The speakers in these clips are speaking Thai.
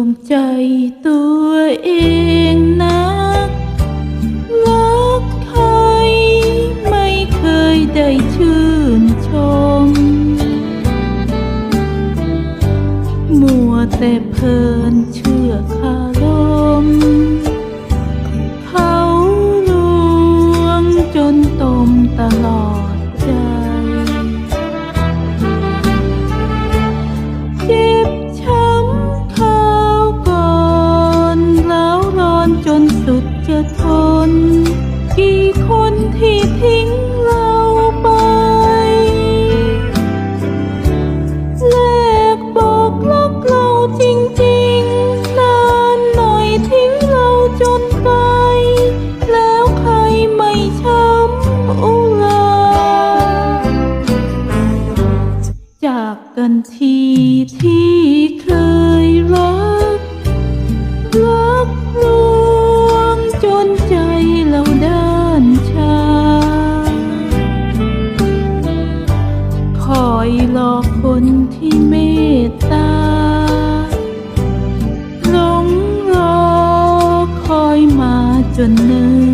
วงใจตัวเองนะรักใครไม่เคยได้ชื่นชม มัวแต่เพลินเชื่อคา กี่คนที่ทิ้งเราไปแลกบอกรักเราจริงๆ นานหน่อยทิ้งเราจนไกลแล้วใครไม่ช้ำอุลาจากกันทีที่เคย เมตตาหลงรอคอยมาจนเนิ่น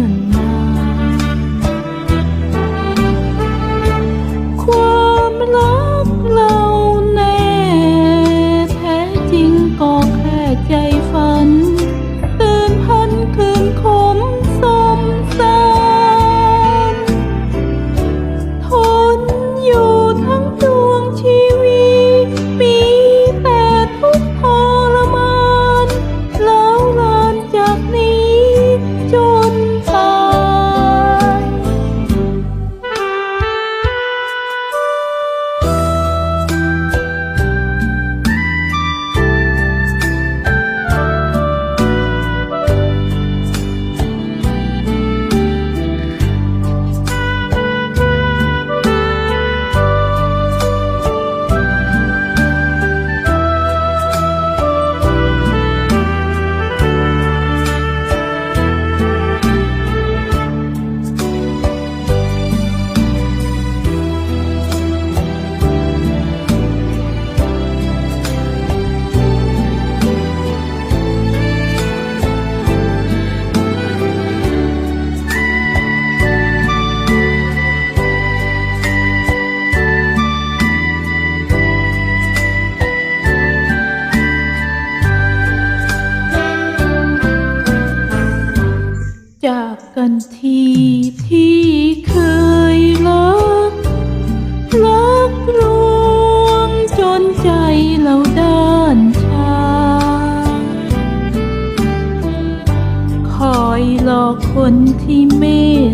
จากกันทีที่เคยรักรักรวงจนใจเราด้านชา คอยหลอกคนที่เมต